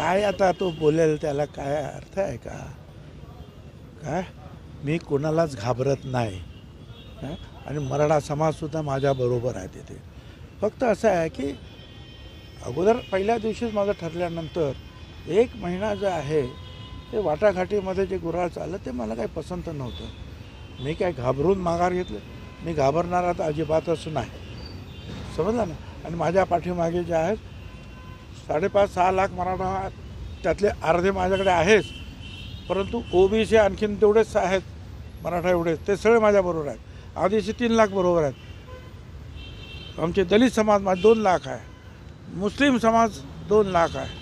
काय आता तो बोलेल त्याला काय अर्थ आहे का? काय? मी कोणालाच घाबरत नाही. आणि मराठा समाजसुद्धा माझ्याबरोबर आहे तिथे. फक्त असं आहे की अगोदर पहिल्या दिवशीच माझं ठरल्यानंतर एक महिना जो आहे ते वाटाघाटीमध्ये जे गुराळ चाललं ते मला काही पसंत नव्हतं. मी काय घाबरून माघार घेतलं? मी घाबरणारा तर अजिबातच नाही. समजलं ना? आणि माझ्या पाठीमागे जे आहेत साडेपाच सहा लाख मराठा त्यातले अर्धे माझ्याकडे आहेच परंतु ओबीसी आणखीन तेवढेच आहेत मराठा एवढेच ते सगळे माझ्याबरोबर आहेत. आदिवासी तीन लाख बरोबर आहेत. आमचे दलित समाज माझे दोन लाख आहे. मुस्लिम समाज दोन लाख आहे.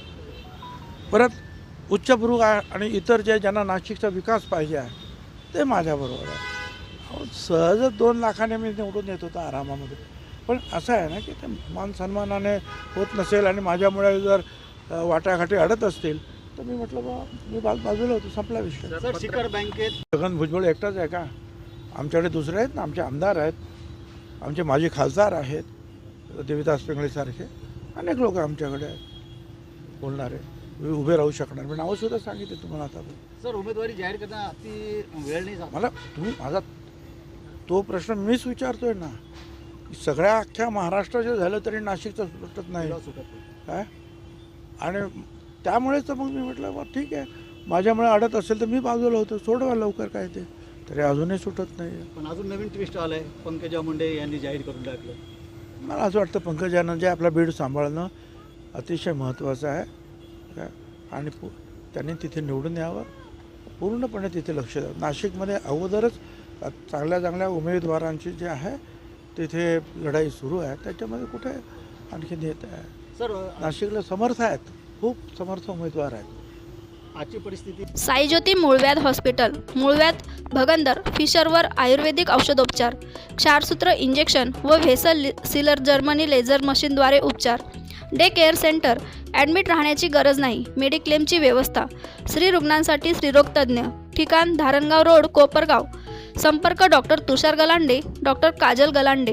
परत उच्चभ्रू आहे आणि इतर जे ज्यांना नाशिकचा विकास पाहिजे आहे ते माझ्याबरोबर आहे अहो, सहजच दोन लाखाने मी निवडून येत होतो आरामामध्ये. पण असं आहे ना की ते मान सन्मानाने होत नसेल आणि माझ्यामुळे जर वाटाघाटी अडत असतील तर मी म्हटलं बा मी बाज बाजूला होतो संपला विषय. सर शिखर बँकेत छगन भुजबळ एकटाच आहे का? आमच्याकडे दुसरे आहेत ना आमचे आमदार आहेत आमचे माजी खासदार आहेत देविदास पिंगळेसारखे अनेक लोक आमच्याकडे आहेत बोलणारे. उभे राहू शकणार मी नावंसुद्धा सांगितले तुम्हाला आता सर उमेदवारी जाहीर करता अति वेळ नाही मला तुम्ही माझा तो प्रश्न मीच विचारतोय ना. सगळ्या अख्ख्या महाराष्ट्राचं झालं तरी नाशिकचं सुटत नाही. काय? आणि त्यामुळेच तर मग मी म्हटलं बा ठीक आहे. माझ्यामुळे अडत असेल तर मी बाजूला होतो. सोडवा लवकर काय ते. तरी अजूनही सुटत नाही पण अजून नवीन ट्विस्ट आलाय. पंकजा मुंडे यांनी जाहीर करून टाकलं. मला असं वाटतं पंकजानं जे आपला बीड सांभाळणं अतिशय महत्त्वाचं आहे. काय? आणि त्यांनी तिथे निवडून यावं. पूर्णपणे तिथे लक्ष द्यावं. नाशिकमध्ये अगोदरच चांगल्या चांगल्या उमेदवारांची जे आहे तिथे लढाई सुरू आहे. त्याच्यामध्ये कुठे आणखीन येत आहे? सर नाशिकला समर्थ आहेत. खूप समर्थ उमेदवार आहेत. आजची परिस्थिती? साईज्योती मूळव्याध हॉस्पिटल मूळव्याध भगंदर फिशरवर आयुर्वेदिक औषधोपचार क्षारसूत्र इंजेक्शन व व्हेसल लि- सिलर जर्मनी लेझर मशीनद्वारे उपचार. डे केअर सेंटर ॲडमिट राहण्याची गरज नाही मेडिक्लेमची व्यवस्था. स्त्री रुग्णांसाठी स्त्रीरोग तज्ज्ञ. ठिकाण धारणगाव रोड कोपरगाव. संपर्क डॉक्टर तुषार गलांडे डॉक्टर काजल गलांडे.